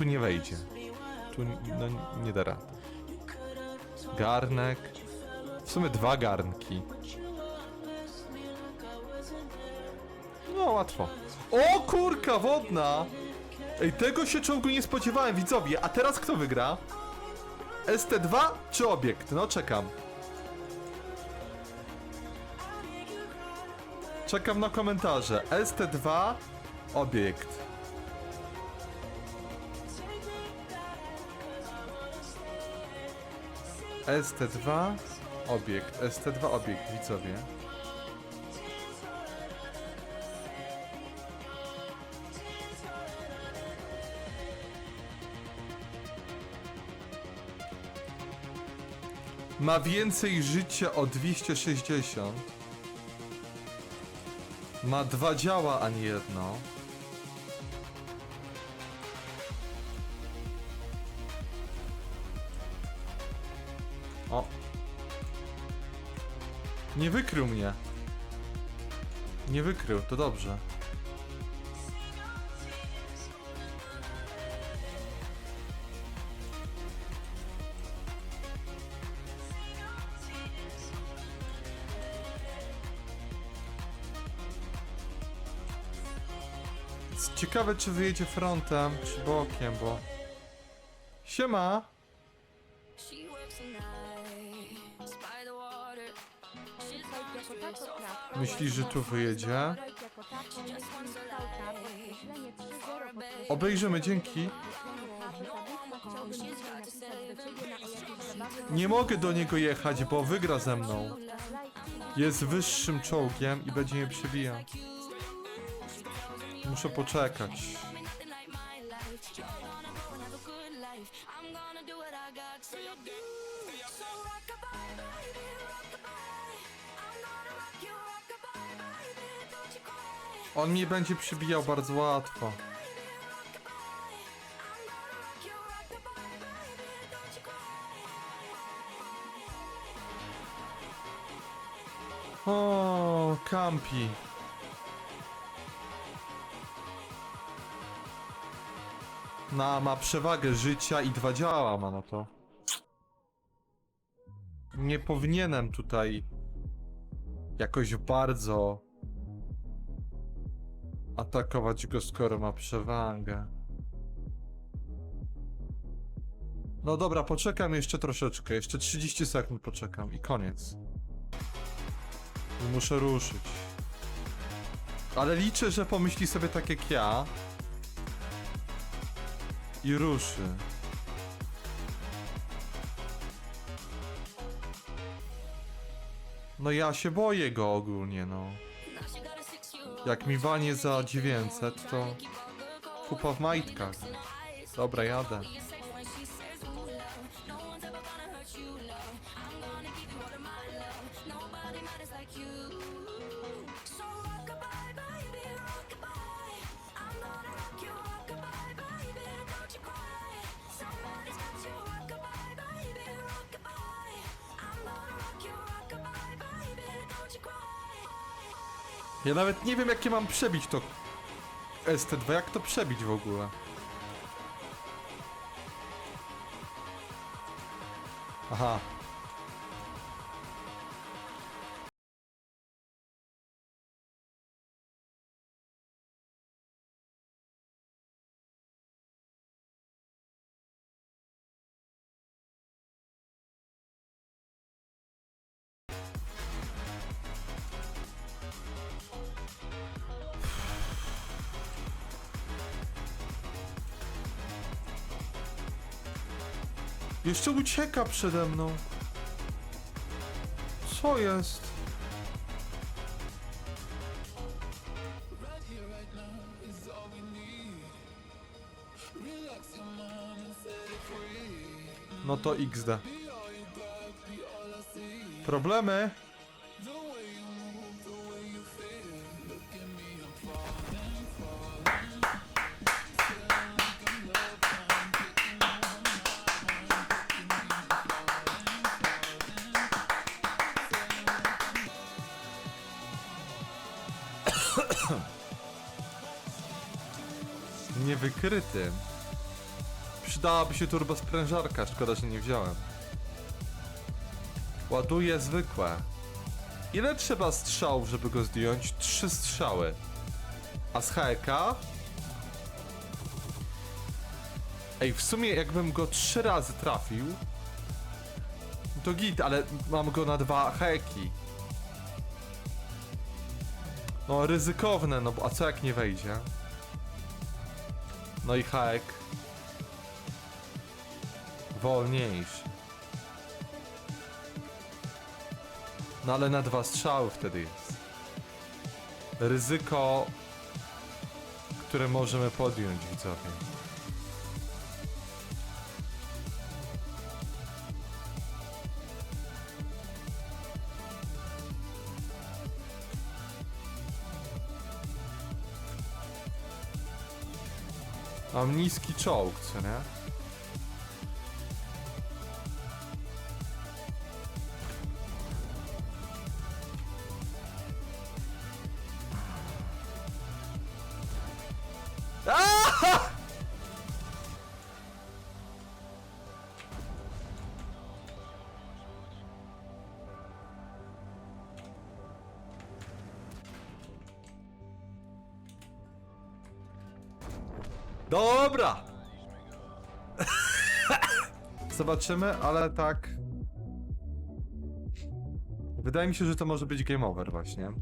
tu nie wejdzie. Tu no, nie da rady. Garnek. W sumie dwa garnki. No łatwo. O kurka wodna! Ej, tego się czołgu nie spodziewałem, widzowie. A teraz kto wygra? ST2 czy obiekt? No czekam. Czekam na komentarze. ST2 obiekt. ST2 obiekt. ST2 obiekt, widzowie. Ma więcej życia o 260. Ma dwa działa, a nie jedno. Nie wykrył mnie. Nie wykrył, to dobrze. Ciekawe, czy wyjedzie frontem, czy bokiem, bo... Siema! Myślisz, że tu wyjedzie? Projekt jako tako jest skałka, podkreślenie 3-0, podkreślenie Obejrzymy, dzięki. Nie mogę do niego jechać, bo wygra ze mną. Jest wyższym czołgiem i będzie mnie przebijał. Muszę poczekać. On mnie będzie przybijał bardzo łatwo. O, kampi. Na, ma przewagę życia i dwa działa ma na to. Nie powinienem tutaj jakoś bardzo atakować go, skoro ma przewagę. No dobra, poczekam jeszcze troszeczkę. Jeszcze 30 sekund poczekam i koniec. Muszę ruszyć. Ale liczę, że pomyśli sobie tak jak ja. I ruszy. No ja się boję go ogólnie, no. Jak mi wanie za 900, to kupa w majtkach. Dobra, jadę. Ja nawet nie wiem, jakie mam przebić to ST2. Jak to przebić w ogóle? Aha. Jeszcze ucieka przede mną. Co jest? No to XD. Problemy? Niewykryty. przydałaby się turbo sprężarka, szkoda, że nie wziąłem. Ładuję zwykłe. Ile trzeba strzałów, żeby go zdjąć? Trzy strzały. A z HK? Ej, w sumie jakbym go trzy razy trafił, to git, ale mam go na dwa heki. No ryzykowne, no bo a co jak nie wejdzie? No i hek. Wolniejszy. No ale na dwa strzały wtedy jest. Ryzyko, które możemy podjąć, widzowie. Mam niski czołg, co nie? Ah! Dobra! Zobaczymy, ale tak. Wydaje mi się, że to może być game over właśnie.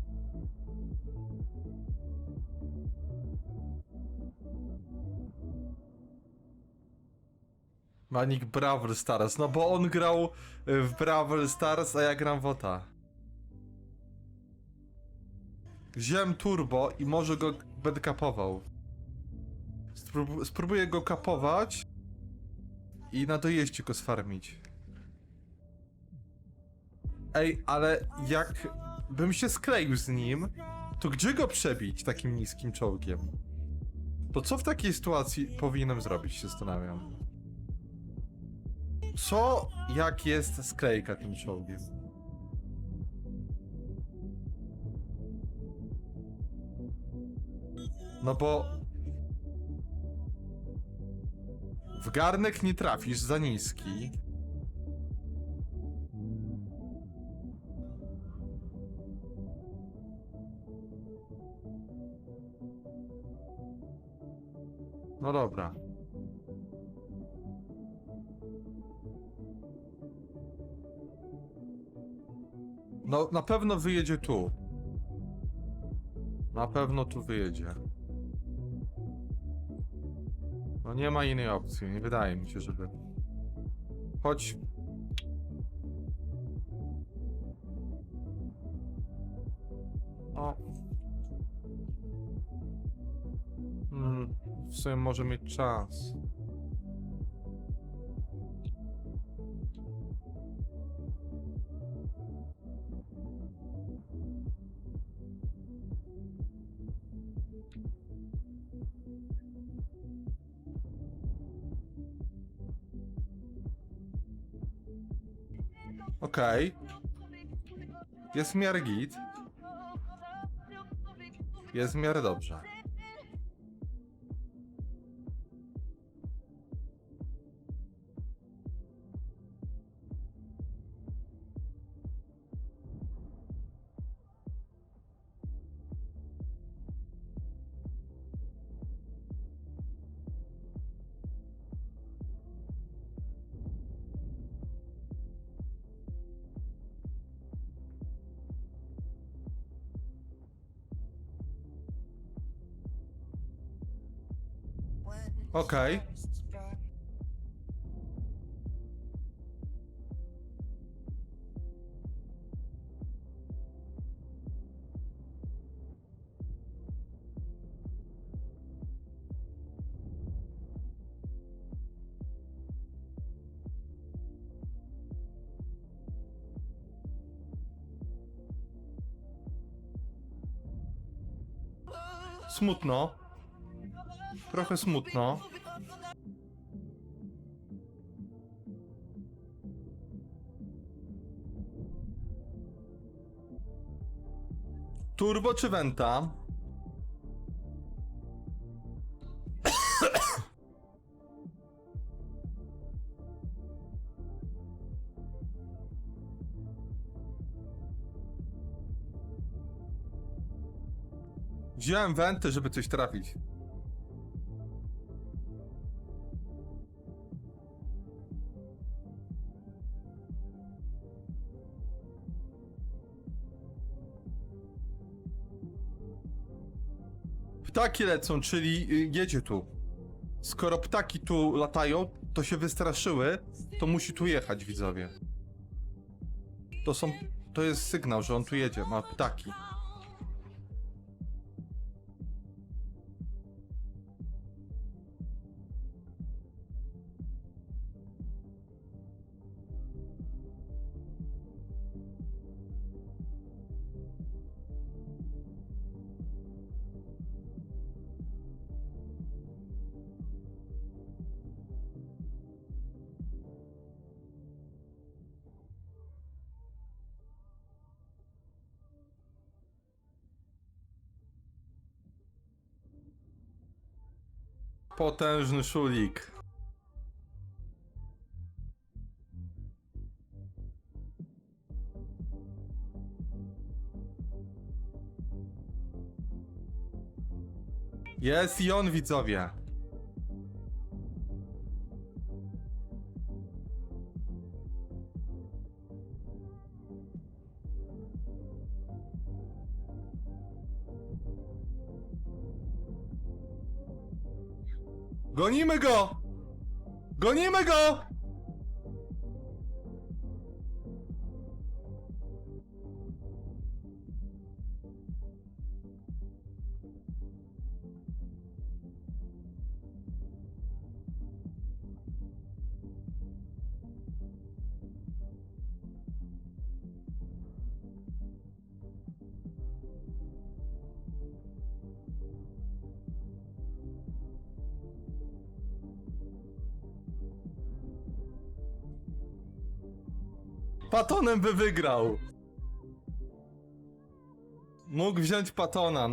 Manik Brawl Stars, no bo on grał w Brawl Stars, a ja gram w OTA. Wziąłem turbo i może go będę kapował. Sprób spróbuję go kapować i na dojeździe go sfarmić. Ej, ale jak bym się skleił z nim, to gdzie go przebić takim niskim czołgiem? To co w takiej sytuacji powinienem zrobić, się zastanawiam. Co jak jest sklejka tym czołgiem? No bo w garnek nie trafisz za niski. No dobra. No, na pewno wyjedzie tu. Na pewno tu wyjedzie. No nie ma innej opcji, nie wydaje mi się, żeby... Chodź. O. Hmm, w sumie może mieć czas. Okej. Jest w miarę git. Jest w miarę dobrze. Okej. Smutno. Trochę smutno. Turbo czy Venta? Wziąłem Venty, żeby coś trafić. Ptaki lecą, czyli y, jedzie tu. Skoro ptaki tu latają, to się wystraszyły, to musi tu jechać, widzowie. To są. To jest sygnał, że on tu jedzie, ma ptaki. Potężny szulik. Jest i on, widzowie. Gonimy go! Gonimy go! Patonem by wygrał. Mógł wziąć Patona,